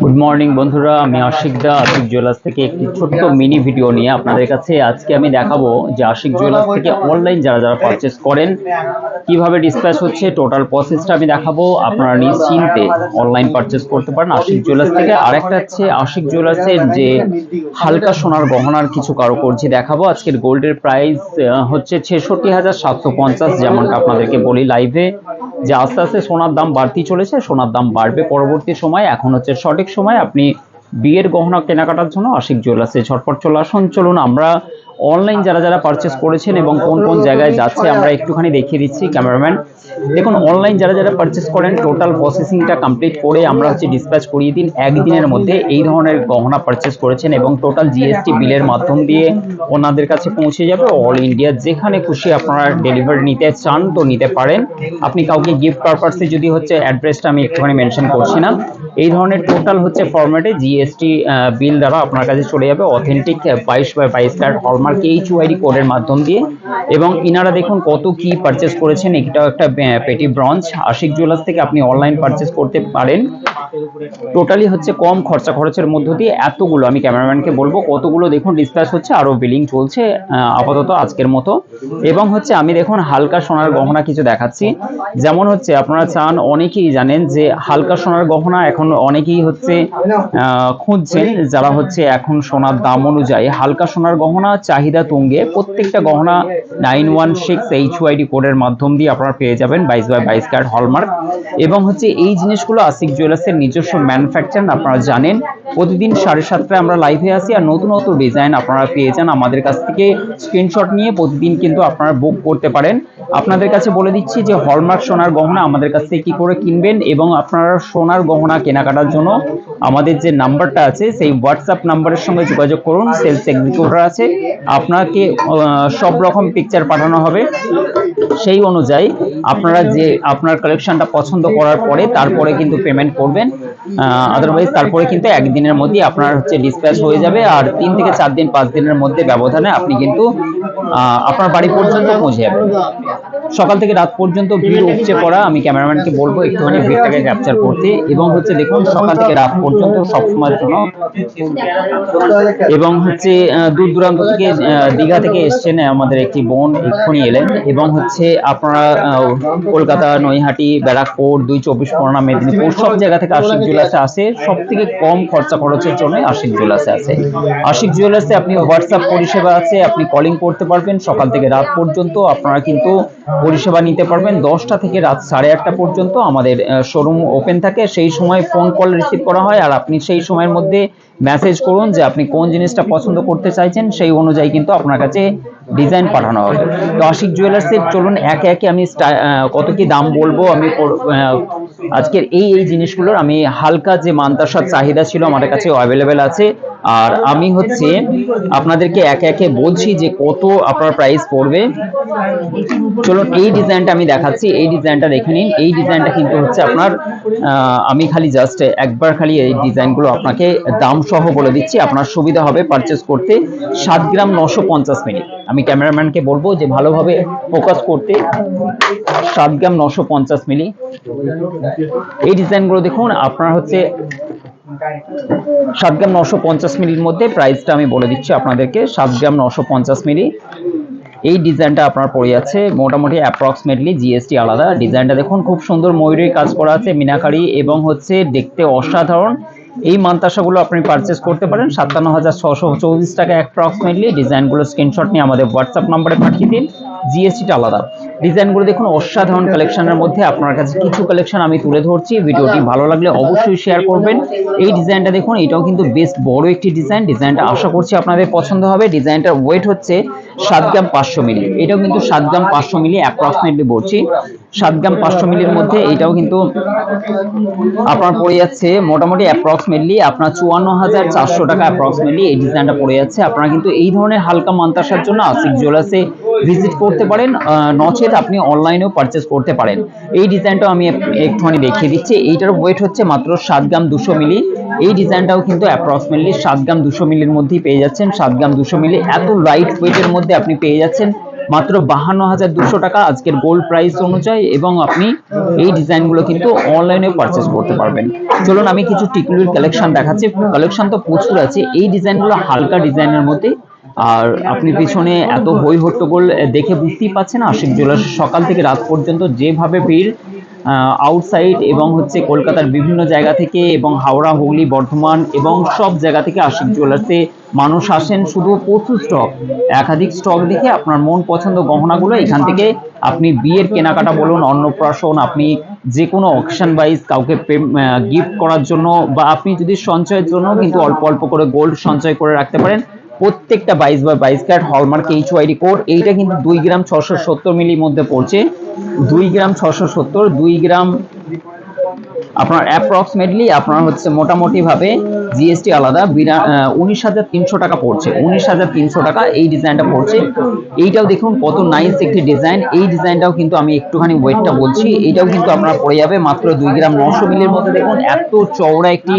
Good morning বন্ধুরা। আমি আশিক দা, Ashiq jewellers থেকে একটি ছোট্ট মিনি ভিডিও নিয়ে আপনাদের কাছে আজকে আমি দেখাবো যে আশিক জুয়েলার্স থেকে অনলাইন যারা যারা পারচেস করেন, কীভাবে ডিসপ্যাচ হচ্ছে টোটাল প্রসেসটা আমি দেখাবো। আপনারা নিশ্চিন্তে অনলাইন পারচেস করতে পারেন আশিক জুয়েলার্স থেকে। আরেকটা হচ্ছে আশিক জুয়েলার্সের যে হালকা সোনার গহনার কিছু কারুকার্যি দেখাবো। আজকের গোল্ডের প্রাইস হচ্ছে ছেষট্টি হাজার সাতশো পঞ্চাশ, যেমনটা আপনাদেরকে বলি লাইভে যে আস্তে আস্তে সোনার দাম বাড়তি চলেছে, সোনার দাম বাড়বে পরবর্তী সময়। এখন হচ্ছে সঠিক সময় আপনি বিয়ের গহনা কেনাকাটার জন্য আশিক জুয়েলার্সে ঝটপট চলে আসুন। চলুন, আমরা অনলাইন যারা যারা পারচেস করেছেন এবং কোন কোন জায়গায় যাচ্ছে, আমরা একটুখানি দেখিয়ে দিচ্ছি ক্যামেরাম্যান দেখুন অনলাইন যারা যারা পারচেস করেন টোটাল প্রসেসিংটা কমপ্লিট করে আমরা হচ্ছে ডিসপ্যাচ করিয়ে দিন। একদিনের মধ্যে এই ধরনের গহনা পারচেস করেছেন এবং টোটাল জিএসটি বিলের মাধ্যম দিয়ে ওনাদের কাছে পৌঁছে যাবে। অল ইন্ডিয়া যেখানে খুশি আপনারা ডেলিভারি নিতে চান তো নিতে পারেন। আপনি কাউকে গিফট পারপাসে যদি হচ্ছে অ্যাড্রেসটা আমি একটুখানি মেনশন করছি না। এই ধরনের টোটাল হচ্ছে ফরম্যাটে জিএসটি বিল দ্বারা আপনার কাছে চলে যাবে। অথেন্টিক বাইশ বাই বাইশ কার্ড হলমার্ক এইচ ওয়াইডি কোডের মাধ্যম দিয়ে। এবং ইনারা দেখুন কত কি পারচেস করেছেন। এটাও একটা পেটি ব্রঞ্জ আশিক জুয়েলার্স থেকে আপনি অনলাইন পারচেস করতে পারেন। টোটালি হচ্ছে কম খরচা খরচের মধ্য দিয়ে এতগুলো, আমি ক্যামেরাম্যানকে বলব, কতগুলো দেখুন ডিসপ্যাচ হচ্ছে, আরও বিলিং চলছে আপাতত আজকের মতো। এবং হচ্ছে আমি দেখুন হালকা সোনার গহনা কিছু দেখাচ্ছি। যেমন হচ্ছে আপনারা চান, অনেকেই জানেন যে হালকা সোনার গহনা এখন অনেকেই হচ্ছে খুঁজছেন যারা হচ্ছে এখন সোনার দাম অনুযায়ী। হালকা সোনার গহনা, চাহিদা তুঙ্গে। প্রত্যেকটা গহনা nine one six H UID কোডের মাধ্যম দিয়ে আপনারা পেয়ে যাবেন বাইশ বাই বাইশ কার্ড হলমার্ক। এবং হচ্ছে এই জিনিসগুলো আসিক জুয়েলার্সের নিজস্ব ম্যানুফ্যাকচার, আপনারা জানেন। প্রতিদিন সাড়ে সাতটায় আমরা লাইভে আসি আর নতুন নতুন ডিজাইন আপনারা পেয়ে যান আমাদের কাছ থেকে। স্ক্রিনশট নিয়ে প্রতিদিন কিন্তু আপনারা বুক করতে পারেন। আপনাদের কাছে বলে দিচ্ছি যে হলমার্ক সোনার গহনা আমাদের কাছ থেকে কি করে কিনবেন এবং আপনারা সোনার গহনা কেনাকাটার জন্য আমাদের যে নাম্বারটা আছে, সেই হোয়াটসঅ্যাপ নাম্বারের সঙ্গে যোগাযোগ করুন সেলস এক্সিকিউটর আছে। আপনাকে সব রকম পিকচার পাঠানো হবে। সেই অনুযায়ী আপনারা যে, আপনার কালেকশনটা পছন্দ করার পরে তারপরে কিন্তু পেমেন্ট করবেন। আদারওয়াইজ তারপরে কিন্তু একদিনের মধ্যেই আপনার হচ্ছে ডিসপ্যাচ হয়ে যাবে। আর তিন থেকে চার দিন, পাঁচ দিনের মধ্যে ব্যবধানে আপনি কিন্তু আপনার বাড়ি পর্যন্ত পৌঁছে যাবেন। সকাল থেকে রাত পর্যন্ত ভিড় উপচে পড়া, আমি ক্যামেরাম্যানকে বলব, একটুখানি ভিড়টাকে ক্যাপচার করতে। এবং হচ্ছে দেখুন, সকাল থেকে রাত পর্যন্ত সবসময়ের জন্য এবং হচ্ছে দূর দূরান্ত থেকে দীঘা থেকে এসছেন আমাদের একটি বোন, এক্ষুনি এলেন। এবং হচ্ছে আপনারা কলকাতা, নৈহাটি, ব্যারাকপুর, দুই চব্বিশ পরগনা, মেদিনীপুর, সব জায়গা থেকে আশিক জুয়েলার্সে আসে সব থেকে কম খরচা খরচের জন্য আশিক জুয়েলার্সে আছে আশিক জুয়েলার্সে আপনি হোয়াটসঅ্যাপ পরিষেবা আছে, আপনি কলিং করতে পারবেন, সকাল থেকে রাত পর্যন্ত আপনারা কিন্তু পরিষেবা নিতে পারবেন। দশটা থেকে রাত সাড়ে আটটা পর্যন্ত আমাদের শোরুম ওপেন থাকে। সেই সময় ফোন কল রিসিভ করা হয়, আর আপনি সেই সময়ের মধ্যে মেসেজ করুন যে আপনি কোন জিনিসটা পছন্দ করতে চাইছেন, সেই অনুযায়ী কিন্তু আপনার কাছে ডিজাইন পাঠানো হবে। তো আশিক জুয়েলার্সের চলুন একে একে আমি কত কি দাম বলব আমি আজকের এই এই জিনিসগুলোর আমি হালকা যে মান্তাসার চাহিদা ছিল আমাদের কাছে অ্যাভেলেবেল আছে। আর আমি হচ্ছে আপনাদেরকে একে একে বলছি যে কত আপনার প্রাইস পড়বে। চলুন এই ডিজাইনটা আমি দেখাচ্ছি। এই ডিজাইনটা দেখে নিন। এই ডিজাইনটা কিন্তু হচ্ছে আপনার আমি খালি জাস্ট একবার খালি এই ডিজাইনগুলো আপনাকে দাম সহ বলে দিচ্ছি। আপনার সুবিধা হবে পারচেস করতে সাত গ্রাম নশো পঞ্চাশ মিনিট। আমি ক্যামেরাম্যানকে বলব যে ভালোভাবে ফোকাস করতে সাত গ্রাম নশো পঞ্চাশ মিলি। এই ডিজাইনগুলো দেখুন আপনার হচ্ছে সাত গ্রাম নশো পঞ্চাশ মিলির মধ্যে প্রাইসটা আমি বলে দিচ্ছি আপনাদেরকে। সাত গ্রাম নশো পঞ্চাশ মিলি। এই ডিজাইনটা আপনার পড়ে যাচ্ছে মোটামুটি অ্যাপ্রক্সিমেটলি জিএসটি আলাদা। ডিজাইনটা দেখুন, খুব সুন্দর ময়ূরের কাজ করা আছে, মিনাকারি এবং হচ্ছে দেখতে অসাধারণ। এই মান্তাসাগুলো আপনি পারচেস করতে পারেন। সাতান্ন হাজার ছশো চৌত্রিশ টাকা অ্যাপ্রক্সিমেটলি ডিজাইনগুলো স্ক্রিনশট নিয়ে আমাদের হোয়াটসঅ্যাপ নম্বরে পাঠিয়ে দিন। জিএসটিটা আলাদা। ডিজাইনগুলো দেখুন, অসাধারণ কালেকশনের মধ্যে আপনার কাছে কিছু কালেকশন আমি তুলে ধরছি। ভিডিওটি ভালো লাগলে অবশ্যই শেয়ার করবেন। এই ডিজাইনটা দেখুন, এটাও কিন্তু বেশ বড় একটি ডিজাইন। ডিজাইনটা আশা করছি আপনাদের পছন্দ হবে। ডিজাইনটার ওয়েট হচ্ছে সাত গ্রাম পাঁচশো মিলি। এটাও কিন্তু সাত গ্রাম পাঁচশো মিলি অ্যাপ্রক্সিমেটলি বলছি সাত গ্রাম পাঁচশো মিলির মধ্যে এটাও কিন্তু আপনার পড়ে যাচ্ছে মোটামুটি অ্যাপ্রক্সিমেটলি আপনার চুয়ান্ন হাজার চারশো টাকা অ্যাপ্রক্সিমেটলি এই ডিজাইনটা পড়ে যাচ্ছে। আপনারা কিন্তু এই ধরনের হালকা মান্তাসার জন্য আসিক জুয়েলার্সে ভিজিট করতে পারেন নচেত আপনি অনলাইনেও পারচেস করতে পারেন। এই ডিজাইনটাও আমি এক- একটুখানি দেখিয়ে দিচ্ছি। এইটার ওয়েট হচ্ছে মাত্র সাত গ্রাম দুশো মিলি। এই ডিজাইনটাও কিন্তু অ্যাপ্রক্সিমেটলি সাত গ্রাম দুশো মিলির মধ্যেই পেয়ে যাচ্ছেন। সাত গ্রাম দুশো মিলি, এত লাইট ওয়েটের মধ্যে আপনি পেয়ে যাচ্ছেন। মাত্র বাহান্ন হাজার দুশো টাকা আজকের গোল্ড প্রাইস অনুযায়ী এবং আপনি এই ডিজাইনগুলো কিন্তু অনলাইনে পারচেস করতে পারবেন। চলুন আমি কিছু টিকুলির কালেকশন দেখাচ্ছি। কালেকশন তো প্রচুর আছে। এই ডিজাইনগুলো হালকা ডিজাইনের মধ্যে আর আপনি পিছনে এত হই হট্টগোল দেখে বুঝতেই পাচ্ছেন আশিক জুয়েলার্স সকাল থেকে রাত পর্যন্ত যেভাবে ভিড় আউটসাইড এবং হচ্ছে কলকাতার বিভিন্ন জায়গা থেকে এবং হাওড়া হুগলি বর্ধমান এবং সব জায়গা থেকে আশিক জুয়েলার্সে মানুষ আসেন শুধু প্রচুর স্টক একাধিক স্টক দেখে আপনার মন পছন্দ গহনাগুলো এখান থেকে আপনি বিয়ের কেনাকাটা বলুন অন্নপ্রাশন আপনি যে কোনো অকশন ওয়াইজ কাউকে গিফট করার জন্য বা আপনি যদি সঞ্চয়ের জন্য কিন্তু অল্প অল্প করে গোল্ড সঞ্চয় করে রাখতে পারেন প্রত্যেকটা বাইশ বা বাইশ carat hallmark H UID code, এইটা কিন্তু দুই গ্রাম ছশো সত্তর মিলির মধ্যে পড়ছে। দুই গ্রাম ছশো সত্তর, দুই গ্রাম আপনার অ্যাপ্রক্সিমেটলি আপনার হচ্ছে মোটামুটি ভাবে জিএসটি আলাদা। বিরা উনিশ হাজার তিনশো টাকা পড়ছে। উনিশ হাজার তিনশো টাকা এই ডিজাইনটা পড়ছে। এইটাও দেখুন কত নাইস একটি ডিজাইন এই ডিজাইনটাও কিন্তু আমি একটুখানি ওয়েটটা বলছি। এইটাও কিন্তু আপনার পড়ে যাবে মাত্র দুই গ্রাম নশো মিলির মধ্যে। দেখুন এত চওড়া একটি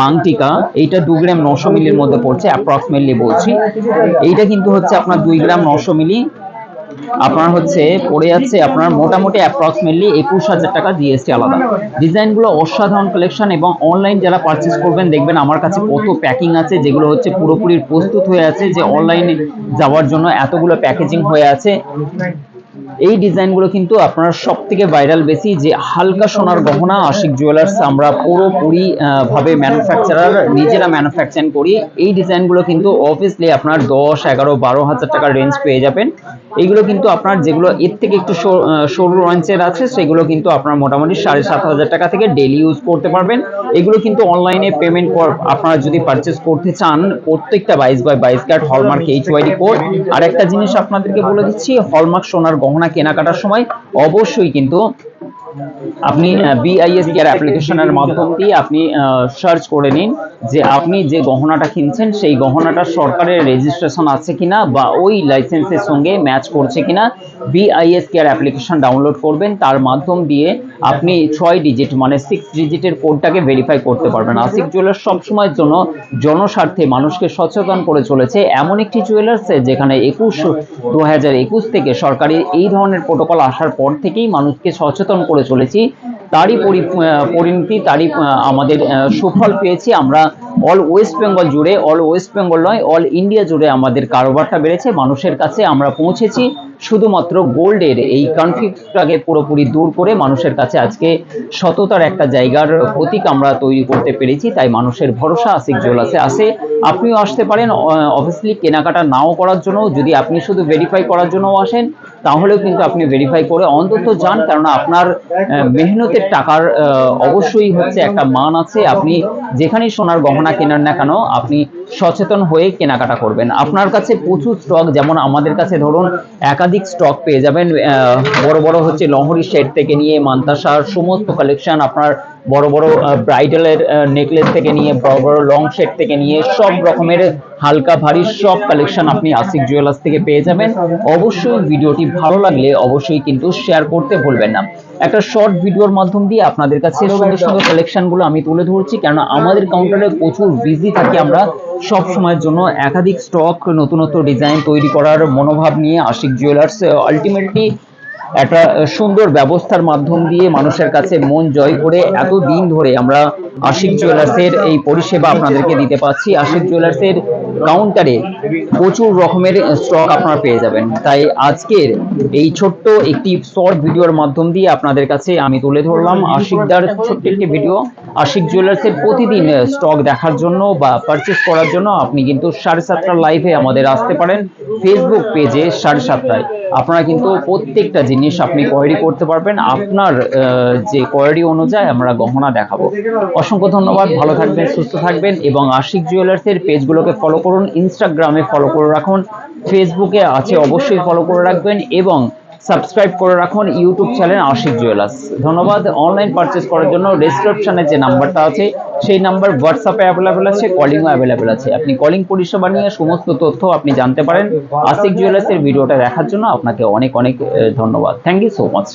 মাংটিকা এইটা দু গ্রাম নশো মিলির মধ্যে পড়ছে অ্যাপ্রক্সিমেটলি বলছি। এইটা কিন্তু হচ্ছে আপনার দুই গ্রাম নশো মিলি আপনার হচ্ছে পড়ে যাচ্ছে আপনার মোটামুটি অ্যাপ্রক্সিমেটলি একুশ হাজার টাকা জিএসটি আলাদা। ডিজাইনগুলো অসাধারণ কালেকশন এবং অনলাইন যারা পারচেস করবেন দেখবেন আমার কাছে কত প্যাকিং আছে, যেগুলো হচ্ছে পুরোপুরি প্রস্তুত হয়ে আছে যে অনলাইনে যাওয়ার জন্য এতগুলো প্যাকেজিং হয়ে আছে। এই ডিজাইনগুলো কিন্তু আপনার সব থেকে ভাইরাল বেশি, যে হালকা সোনার গহনা, আশিক জুয়েলার্স আমরা পুরোপুরি ভাবে ম্যানুফ্যাকচারার নিজেরা ম্যানুফ্যাকচারিং করি। এই ডিজাইনগুলো কিন্তু অবভিয়াসলি আপনার দশ, এগারো, বারো হাজার টাকার রেঞ্জ পেয়ে যাবেন। এইগুলো কিন্তু আপনার যেগুলো এর থেকে একটু সরু রেঞ্জের আছে, সেগুলো কিন্তু আপনার মোটামুটি সাড়ে সাত হাজার টাকা থেকে ডেলি ইউজ করতে পারবেন। এগুলো কিন্তু অনলাইনে পেমেন্ট আপনারা যদি পারচেস করতে চান, প্রত্যেকটা বাইশ বাই বাইশ card hallmark H UID code আর একটা জিনিস আপনাদেরকে বলে দিচ্ছি হলমার্ক সোনার গহনা কেনাকাটার সময় অবশ্যই কিন্তু আপনি বিআইএস কেয়ার অ্যাপ্লিকেশনের মাধ্যম দিয়ে আপনি সার্চ করে নিন যে আপনি যে গহনাটা কিনছেন, সেই গহনাটা সরকারের রেজিস্ট্রেশন আছে কিনা বা ওই লাইসেন্সের সঙ্গে ম্যাচ করছে কিনা বিআইএস কেয়ার অ্যাপ্লিকেশন ডাউনলোড করবেন। তার মাধ্যম দিয়ে আপনি ছয় ডিজিট মানে সিক্স ডিজিটের কোডটাকে ভেরিফাই করতে পারবেন। আশিক জুয়েলার্স সবসময়ের জন্য জনস্বার্থে মানুষকে সচেতন করে চলেছে। এমন একটি জুয়েলার্স যেখানে একুশ, দু থেকে সরকারি এই ধরনের প্রোটোকল আসার পর থেকেই মানুষকে সচেতন করে চলেছি। তারই পরিণতি, তারই আমাদের সুফল পেয়েছি। আমরা অল ওয়েস্ট বেঙ্গল জুড়ে অল ওয়েস্ট বেঙ্গল নয় অল ইন্ডিয়া জুড়ে আমাদের কারোবারটা বেড়েছে। মানুষের কাছে আমরা পৌঁছেছি। শুধুমাত্র গোল্ডের এই কনফ্লিক্টটাকে পুরোপুরি দূর করে মানুষের কাছে আজকে সততার একটা জায়গার প্রতীক আমরা তৈরি করতে পেরেছি। তাই মানুষের ভরসা, আশিক জুয়েলার্সে আসে। আপনিও আসতে পারেন অবভিয়াসলি কেনাকাটা নাও করার জন্য যদি আপনি শুধু ভেরিফাই করার জন্য আসেন তাহলেও কিন্তু আপনি ভেরিফাই করে অন্তত যান, কেননা আপনার মেহনতের টাকার অবশ্যই হচ্ছে একটা মান আছে। আপনি যেখানেই সোনার গহনা কেনার না কেন, আপনি সচেতন হয়ে কেনাকাটা করবেন। আপনার কাছে প্রচুর স্টক যেমন আমাদের কাছে ধরুন একাধিক স্টক পেয়ে যাবেন বড় বড় হচ্ছে লহরি সেট থেকে নিয়ে, মান্তাসার, সমস্ত কালেকশন আপনার বড় বড় ব্রাইডালের নেকলেস থেকে নিয়ে বড় বড় লং সেট থেকে নিয়ে সব রকমের হালকা ভারী সব কালেকশন আপনি আশিক জুয়েলার্স থেকে পেয়ে যাবেন। অবশ্যই ভিডিওটি ভালো লাগলে অবশ্যই কিন্তু শেয়ার করতে ভুলবেন না। একটা শর্ট ভিডিওর মাধ্যম দিয়ে আপনাদের কাছে সুন্দর সুন্দর কালেকশনগুলো আমি তুলে ধরছি কেননা আমাদের কাউন্টারে প্রচুর বিজি থাকি আমরা। সব সময়ের জন্য একাধিক স্টক নতুনত্ব ডিজাইন তৈরি করার মনোভাব নিয়ে আশিক জুয়েলার্স আলটিমেটলি একটা সুন্দর ব্যবস্থার মাধ্যম দিয়ে মানুষের কাছে মন জয় করে এত দিন ধরে আমরা আশিক জুয়েলার্সের এই পরিষেবা আপনাদেরকে দিতে পাচ্ছি আশিক জুয়েলার্সের কাউন্টারে প্রচুর রকমের স্টক আপনারা পেয়ে যাবেন। তাই আজকের এই ছোট্ট একটি শর্ট ভিডিওর মাধ্যম দিয়ে আপনাদের কাছে আমি তুলে ধরলাম আশিকদার ছোট্ট একটি ভিডিও। আশিক জুয়েলার্সের প্রতিদিন স্টক দেখার জন্য বা পারচেস করার জন্য আপনি কিন্তু সাড়ে সাতটার লাইভে আমাদের আসতে পারেন। ফেসবুক পেজে সাড়ে সাতটায়। আপনারা কিন্তু প্রত্যেকটা জিনিস আপনি কোয়ারি করতে পারবেন। আপনার যে কোয়ারি অনুযায়ী আমরা গহনা দেখাবো। অসংখ্য ধন্যবাদ ভালো থাকবেন সুস্থ থাকবেন এবং আশিক জুয়েলার্সের পেজগুলোকে ফলো করুন ইনস্টাগ্রামে ফলো করে রাখুন ফেসবুকে আছে অবশ্যই ফলো করে রাখবেন এবং সাবস্ক্রাইব করে রাখুন ইউটিউব চ্যানেল আশিক জুয়েলার্স। ধন্যবাদ অনলাইন পারচেস করার জন্য। ডেসক্রিপশনে যে নাম্বারটা আছে, সেই নাম্বার হোয়াটসঅ্যাপে অ্যাভেলেবেল আছে কলিংও অ্যাভেলেবেল আছে। আপনি কলিং পরিষেবা নিয়ে সমস্ত তথ্য আপনি জানতে পারেন। আশিক জুয়েলার্সের ভিডিওটা দেখার জন্য আপনাকে অনেক অনেক ধন্যবাদ। Thank you so much